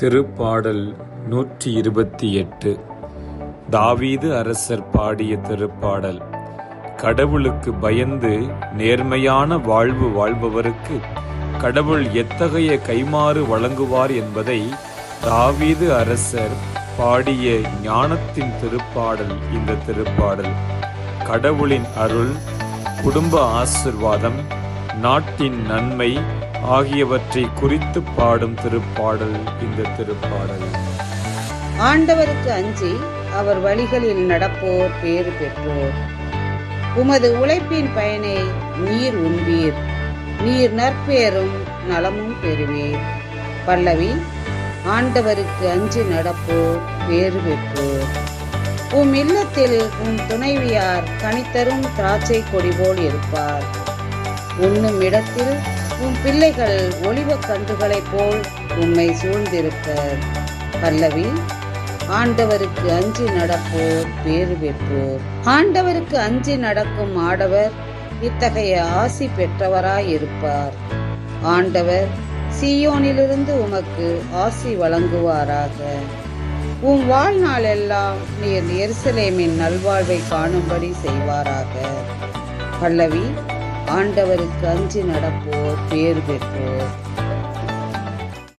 திருப்பாடல் நூற்றி இருபத்தி எட்டு. தாவீது அரசர் பாடிய திருப்பாடல். கடவுளுக்கு பயந்து நேர்மையான வாழ்வு வாழ்பவருக்கு கடவுள் எத்தகைய கைமாறு வழங்குவார் என்பதை தாவீது அரசர் பாடிய ஞானத்தின் திருப்பாடல் இந்த திருப்பாடல். கடவுளின் அருள் குடும்ப ஆசிர்வாதம் நாட்டின் நன்மை ஆகியவற்றை குறித்து பாடும் திருப்பாடல் இந்த திருப்பாடல். ஆண்டவருக்கு அஞ்சி அவர் வழிகளில் நடப்போர் பேறு பெற்றோர். உமது உழைப்பின் பயனை நீர் உண்பீர். நீர் நற்பேரும் நலமும் பெறுவீர். பல்லவி ஆண்டவருக்கு அஞ்சு நடப்போர் பேறு பெற்றோர். உம் இல்லத்தில் உன் துணைவியார் கனித்தரும் திராட்சை கொடி போல் இருப்பார். உண்ணும் இடத்தில் உன் பிள்ளைகள் ஒளிவ கன்றுகளைப் போல் உம்மை சூழ்ந்திருப்பர் பல்லவி ஆண்டவருக்கு அஞ்சி நடப்போர் பேறு பெற்றோர். ஆண்டவருக்கு அஞ்சி நடக்கும் ஆடவர் இத்தகைய ஆசி பெற்றவராயிருப்பார். ஆண்டவர் சீயோனிலிருந்து உமக்கு ஆசி வழங்குவாராக. உன் வாழ்நாள் எல்லாம் நீர் எருசலேமின் நல்வாழ்வை காணும்படி செய்வாராக. பல்லவி ஆண்டவருக்கு அஞ்சு நடப்போர் பேர் பெற்றோர்.